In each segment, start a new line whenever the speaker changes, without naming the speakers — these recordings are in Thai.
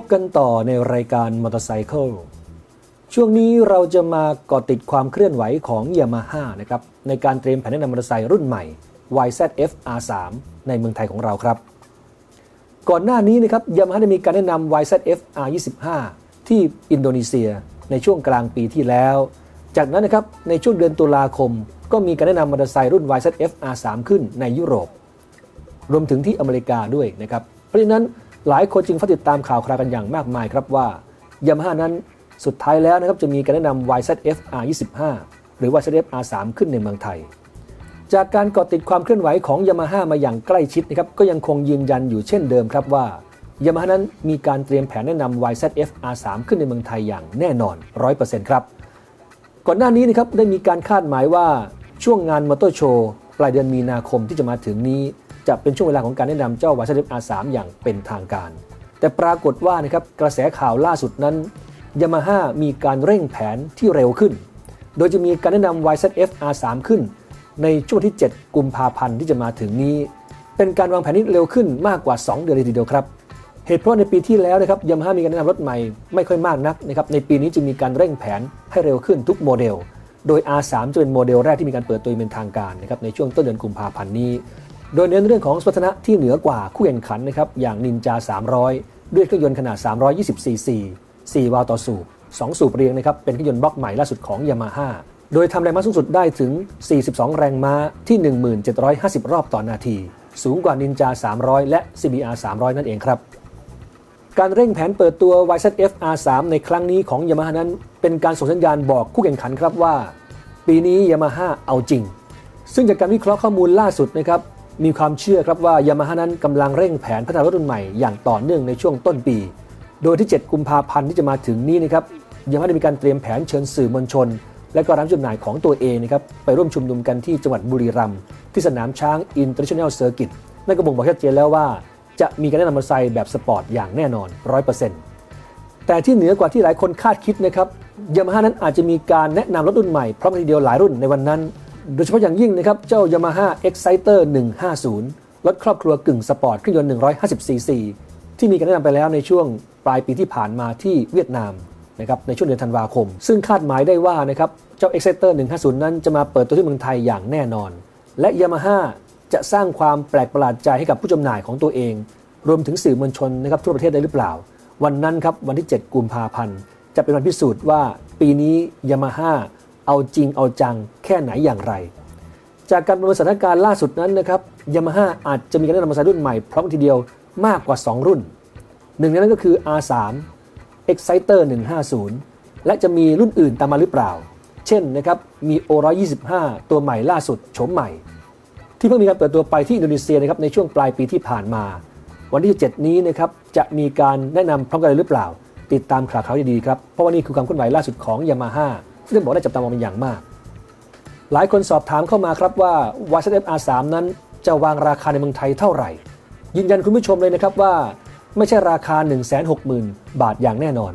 บกันต่อในรายการมอเตอร์ไซค์ช่วงนี้เราจะมาเกาะติดความเคลื่อนไหวของ Yamaha นะครับในการเตรียมแผนแนะนำมอเตอร์ไซค์รุ่นใหม่ YZF R3 ในเมืองไทยของเราครับ ก่อนหน้านี้นะครับ Yamaha ได้มีการแนะนำ YZF R25 ที่อินโดนีเซียในช่วงกลางปีที่แล้ว จากนั้นนะครับในช่วงเดือนตุลาคม ก็มีการแนะนำมอเตอร์ไซค์รุ่น YZF R3 ขึ้นในยุโรป รวมถึงที่อเมริกาด้วยนะครับ เพราะฉะนั้น หลายคนจึงเฝ้าติดตามข่าวคราวกันอย่างมากมายครับว่ายามาฮ่านั้นสุดท้ายแล้วนะครับจะมีการแนะนำ YZF R25 หรือ YZF R3 ขึ้นในเมืองไทย จากการเกาะติดความเคลื่อนไหวของยามาฮ่ามาอย่างใกล้ชิดนะครับก็ยังคงยืนยันอยู่เช่นเดิมครับว่ายามาฮ่านั้นมีการเตรียมแผนแนะนำ YZF R3 ขึ้นในเมืองไทยอย่างแน่นอน 100%ครับ ก่อนหน้านี้นะครับได้มีการคาดหมายว่าช่วงงานมอเตอร์โชว์ปลายเดือนมีนาคมที่จะมาถึงนี้ จะเป็นช่วงเวลาของการแนะนำเจ้า YZF R3 อย่างเป็นทางการ แต่ปรากฏว่านะครับกระแสข่าวล่าสุดนั้นยามาฮ่ามีการเร่งแผนที่เร็วขึ้น โดยจะมีการแนะนำ YZF R3 ขึ้น ในช่วงที่ 7 กุมภาพันธ์ที่จะมาถึงนี้ เป็นการวางแผนที่เร็วขึ้นมากกว่า 2 เดือนเลยทีเดียวครับ เหตุเพราะในปีที่แล้วนะครับยามาฮ่ามีการแนะนำรถใหม่ไม่ค่อยมากนักนะครับในปีนี้จะมีการเร่งแผนให้เร็วขึ้นทุกโมเดล โดย R3 จะเป็นโมเดลแรกที่มีการเปิดตัวเป็นทางการนะครับในช่วงต้นเดือนกุมภาพันธ์นี้ โดยเน้นเรื่องของสมรรถนะที่เหนือกว่าคู่แข่งขันนะครับอย่างนินจา 300 ด้วยเครื่องยนต์ขนาด 320 cc 4วาล์วต่อสูบ 2 สูบเรียงนะครับเป็นเครื่องยนต์บล็อกใหม่ล่าสุดของ Yamaha โดยทำแรงม้าสูงสุดได้ถึง 42 แรงม้าที่ 1750 รอบต่อนาที สูงกว่านินจา 300 และ CBR 300 นั่นเองครับ การเร่งแผนเปิดตัว YZF R3 ในครั้งนี้ของ Yamaha นั้น เป็นการส่งสัญญาณบอกคู่แข่งขันครับว่า ปีนี้ Yamaha เอาจริง ซึ่งจากการวิเคราะห์ข้อมูลล่าสุดนะครับ มีความเชื่อครับว่า Yamaha นั้นกำลังเร่งแผนพัฒนารถรุ่นใหม่อย่างต่อเนื่องในช่วงต้นปี โดยที่ 7 กุมภาพันธ์ที่จะมาถึงนี้นะครับ Yamaha ได้มีการเตรียมแผนเชิญสื่อมวลชน และก็ร้านจำหน่ายของตัวเองนะครับไปร่วมชุมนุมกันที่จังหวัดบุรีรัมย์ที่สนามช้าง International Circuit นั่นก็บ่งบอกชัดเจนแล้วว่า จะมีการแนะนำมอเตอร์ไซค์แบบสปอร์ตอย่างแน่นอน 100%แต่ที่เหนือกว่าที่หลายคนคาดคิดนะครับยามาฮ่านั้นอาจจะมีการแนะนำรถรุ่นใหม่พร้อมกันทีเดียวหลายรุ่นในวันนั้น โดยเฉพาะอย่างยิ่งนะครับ เจ้า Yamaha Exciter 150 รถครอบครัวกึ่งสปอร์ตเครื่องยนต์ 150 cc ที่มีการแนะนำไปแล้วในช่วงปลายปีที่ผ่านมาที่เวียดนามนะครับในช่วงเดือนธันวาคม ซึ่งคาดหมายได้ว่านะครับเจ้า Exciter 150 นั้นจะมาเปิดตัวที่เมืองไทยอย่างแน่นอน และ Yamaha จะสร้างความแปลกประหลาดใจให้กับผู้จำหน่ายของตัวเอง รวมถึงสื่อมวลชนนะครับทั่วประเทศได้หรือเปล่า วันนั้นครับวันที่ 7 กุมภาพันธ์ จะเป็นวันพิสูจน์ว่าปีนี้ยามาฮ่า เอาจริงเอาจังแค่ไหนอย่างไร จากการประเมินสถานการณ์ล่าสุดนั้นนะครับยามาฮ่าอาจจะมีการแนะนำมอเตอร์ไซค์รุ่นใหม่พร้อมทีเดียวมากกว่า 2 รุ่น หนึ่งในนั้นก็คือ R3 Exciter 150 และจะมีรุ่นอื่นตามมาหรือเปล่า เช่นนะครับมี O125 ตัวใหม่ล่าสุดโฉมใหม่ ที่เพิ่งมีการเปิดตัวไปที่อินโดนีเซียนะครับในช่วงปลายปีที่ผ่านมา วันที่ 7 นี้นะครับจะมีการแนะนำพร้อมกันหรือเปล่า ติดตามข่าวเข่าดีๆครับ เพราะว่านี่คือความเคลื่อนไหวล่าสุดของ Yamaha ซึ่งต้ ซึ่งบอกได้จับตามองเป็นอย่างมาก หลายคนสอบถามเข้ามาครับว่า YZF R3 นั้นจะวางราคาในเมืองไทยเท่าไหร่ ยืนยันคุณผู้ชมเลยนะครับว่า ไม่ใช่ราคา 160,000 บาทอย่างแน่นอน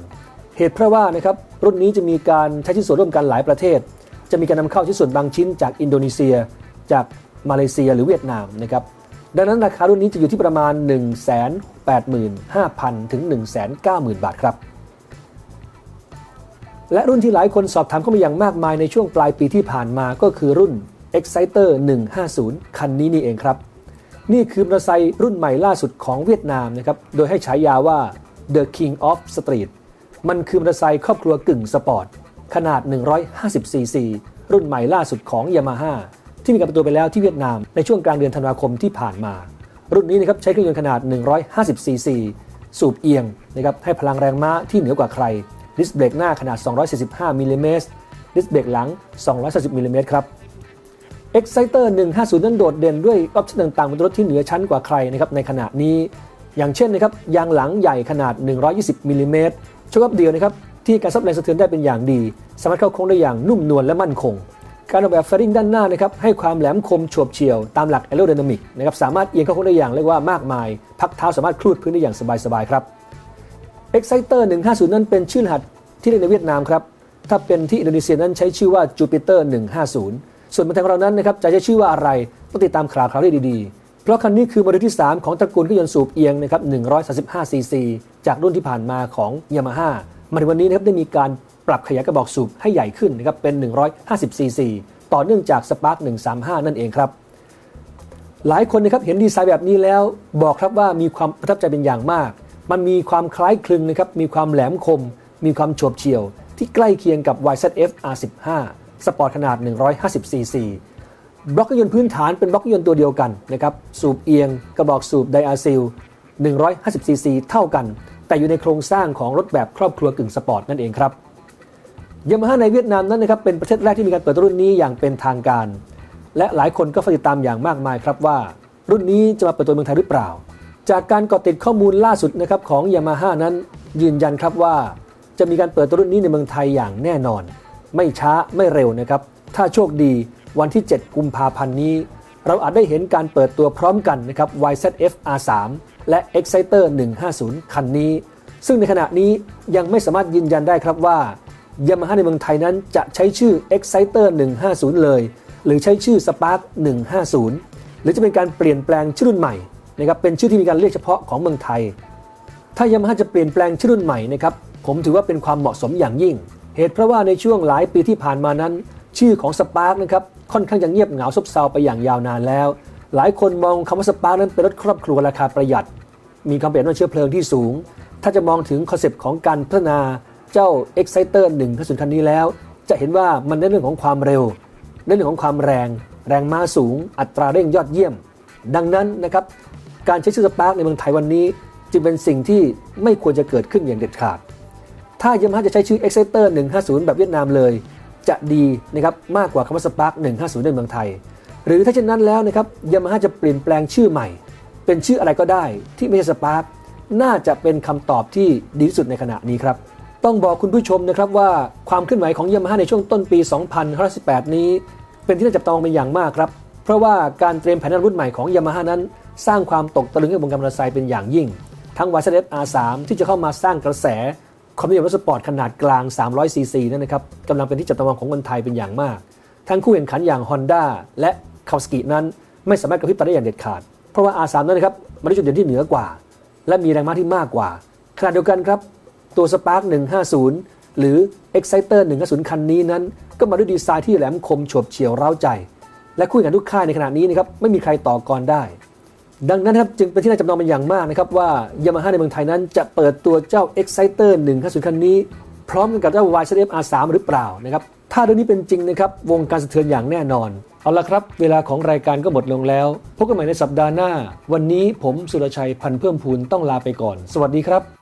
เหตุเพราะว่านะครับรุ่นนี้จะมีการใช้ชิ้นส่วนร่วมกันหลายประเทศ จะมีการนำเข้าชิ้นส่วนบางชิ้นจากอินโดนีเซีย จากมาเลเซียหรือเวียดนามนะครับดังนั้นราคารุ่นนี้จะอยู่ที่ประมาณ 185,000 ถึง 190,000 บาทครับ และรุ่นที่หลายคนสอบถามเข้ามาอย่างมากมายในช่วงปลายปีที่ผ่านมาก็คือรุ่น Exciter 150 คันนี้นี่เองครับ นี่คือมอเตอร์ไซค์รุ่นใหม่ล่าสุดของเวียดนามนะครับ โดยให้ฉายาว่า The King of Street มันคือมอเตอร์ไซค์ครอบครัวกึ่งสปอร์ต ขนาด 150 cc รุ่นใหม่ล่าสุดของ Yamaha ที่มีการเปิดตัวไปแล้วที่เวียดนามในช่วงกลางเดือนธันวาคมที่ผ่านมา รุ่นนี้นะครับใช้เครื่องยนต์ขนาด 150 cc สูบเอียงนะครับให้พลังแรงม้าที่เหนือกว่าใคร ดิสเบรกหน้าขนาด 245มิลลิเมตรดิสเบรกหลัง240มิลลิเมตรครับ Exciter 150 นั้นโดดเด่นด้วยออปชั่นต่างๆบนรถที่เหนือชั้นกว่าใครนะครับในขณะนี้ อย่างเช่นนะครับยางหลังใหญ่ขนาด 120มิลลิเมตรโชคอัพเดียวนะครับที่การซับแรงสะเทือนได้เป็นอย่างดี สามารถเข้าโค้งได้อย่างนุ่มนวลและมั่นคง การออกแบบแฟริงด้านหน้านะครับให้ความแหลมคมฉวบเฉี่ยวตามหลักแอโรไดนามิกนะครับสามารถเอียงเข้าโค้งได้อย่างเรียกว่ามากมาย พักเท้าสามารถคลูดพื้นได้อย่างสบายๆครับ Exciter 150 นั้นเป็นชื่อรหัสที่เรียกในเวียดนามครับ ถ้าเป็นที่อินโดนีเซียนั้นใช้ชื่อว่า Jupiter 150 ส่วนมืองไทยของเรานั้นนะครับจะใช้ชื่อว่าอะไรต้องติดตามข่าวคราวได้ดีๆ เพราะคันนี้คือโมเดลที่ 3 ของตระกูลเครื่องยนต์สูบเอียงนะครับ135ซีซีจากรุ่นที่ผ่านมาของยามาฮ่ามาในวันนี้นะครับได้มีการปรับขยายกระบอกสูบให้ใหญ่ขึ้นนะครับเป็น150ซีซีต่อเนื่องจากสปาร์ค135 นั่นเองครับ หลายคนนะครับเห็นดีไซน์แบบนี้แล้วบอกครับว่ามีความประทับใจเป็นอย่างมาก มันมีความคล้ายคลึงนะครับ มีความแหลมคม มีความโฉบเฉี่ยว ที่ใกล้เคียงกับ YZF R15 สปอร์ตขนาด 150 cc บล็อกยนต์พื้นฐานเป็นบล็อกยนต์ตัวเดียวกันนะครับ สูบเอียง กระบอกสูบไดอาซิล 150 cc เท่ากัน แต่อยู่ในโครงสร้างของรถแบบครอบครัวกึ่งสปอร์ตนั่นเองครับยามาฮ่าในเวียดนามนั้นนะครับเป็นประเทศแรกที่มีการเปิดรุ่นนี้อย่างเป็นทางการ และหลายคนก็ติดตามอย่างมากมายครับว่า รุ่นนี้จะมาเปิดตัวเมืองไทยหรือเปล่า จากการเกาะติดข้อมูลล่าสุดนะครับของยามาฮ่านั้นยืนยันครับว่า จะมีการเปิดตัวรุ่นนี้ในเมืองไทยอย่างแน่นอน ไม่ช้าไม่เร็วนะครับ ถ้าโชคดีวันที่ 7 กุมภาพันธ์นี้ เราอาจได้เห็นการเปิดตัวพร้อมกันนะครับ YZF R3 และ Exciter 150 คันนี้ ซึ่งในขณะนี้ยังไม่สามารถยืนยันได้ครับว่ายามาฮ่าในเมืองไทยนั้นจะใช้ชื่อ Exciter 150 เลย หรือใช้ชื่อ Spark 150 หรือจะเป็นการเปลี่ยนแปลงชื่อรุ่นใหม่ นะครับเป็นชื่อที่มีการเรียกเฉพาะของเมืองไทย ถ้ายามาฮ่าจะเปลี่ยนแปลงชื่อรุ่นใหม่นะครับผมถือว่าเป็นความเหมาะสมอย่างยิ่ง เหตุเพราะว่าในช่วงหลายปีที่ผ่านมานั้น ชื่อของ Spark นะครับค่อนข้างจะเงียบเหงาซบเซาไปอย่างยาวนานแล้ว หลายคนมองคำว่า Spark นั้นเป็นรถครอบครัวราคาประหยัด มีความเประหยัดน้ำมันเชื้อเพลิงที่สูง ถ้าจะมองถึงคอนเซปต์ของการพัฒนาเจ้า Exciter 1คันสุนคันนี้แล้ว จะเห็นว่ามันในเรื่องของความเร็วในเรื่องของความแรง แรงม้าสูง อัตราเร่งยอดเยี่ยม ดังนั้นนะครับ การใช้ชื่อสปาร์กในเมืองไทยวันนี้ จึงเป็นสิ่งที่ไม่ควรจะเกิดขึ้นอย่างเด็ดขาด ถ้ายามาฮ่าจะใช้ชื่อ Exciter 150 แบบเวียดนามเลย จะดีนะครับมากกว่าคำว่าสปาร์ก150 ในเมืองไทย หรือถ้าเช่นนั้นแล้วนะครับยามาฮ่าจะเปลี่ยนแปลงชื่อใหม่ เป็นชื่ออะไรก็ได้ที่ไม่ใช่สปาร์กน่าจะเป็นคำตอบที่ดีที่สุดในขณะนี้ครับต้องบอกคุณผู้ชมนะครับว่าความเคลื่อนไหวของยามาฮ่าในช่วงต้นปี 2018 นี้ เป็นที่น่าจับตองเป็นอย่างมากครับ เพราะว่าการเตรียมแผนรุ่นใหม่ของยามาฮ่านั้น สร้างความตกตะลึงให้วงการมอเตอร์ไซค์เป็นอย่างยิ่ง ทั้ง y ซ f R3 ที่จะเข้ามาสร้างกระแสความนิยมรถสปอร์ตขนาดกลาง 300 ซีซีนั่นนะครับกำลังเป็นที่จับตามองของคนไทยเป็นอย่างมาก ทั้งคู่แข่งขันอย่าง Honda และคาสกินั้นไม่สามารถกระพริบตาได้อย่างเด็ดขาด เพราะว่า R3 นั้นนะครับมันได้จุดเด่นที่เหนือกว่า และมีแรงม้าที่มากกว่าขณะเดียวกันครับตัว Spark 150 หรือ Exciter 150 คันนี้นั้น ก็มาด้วยดีไซน์ที่แหลมคมฉบเฉียวเร้าใจ และคู่แข่งทุกค่ายในขณะนี้นะครับไม่มีใครต่อกรได้ ดังนั้นครับจึงเป็นที่น่าจับตามองเป็นอย่างมากนะครับว่ายามาฮ่าในเมืองไทยนั้นจะเปิดตัวเจ้า Exciter 150คันนี้ พร้อมกับเจ้า YZF R3 หรือเปล่านะครับถ้าเรื่องนี้เป็นจริงนะครับวงการสะเทือนอย่างแน่นอน เอาละครับ เวลาของรายการก็หมดลงแล้ว พบกันใหม่ในสัปดาห์หน้า วันนี้ผมสุรชัยพันเพิ่มพูนต้องลาไปก่อน สวัสดีครับ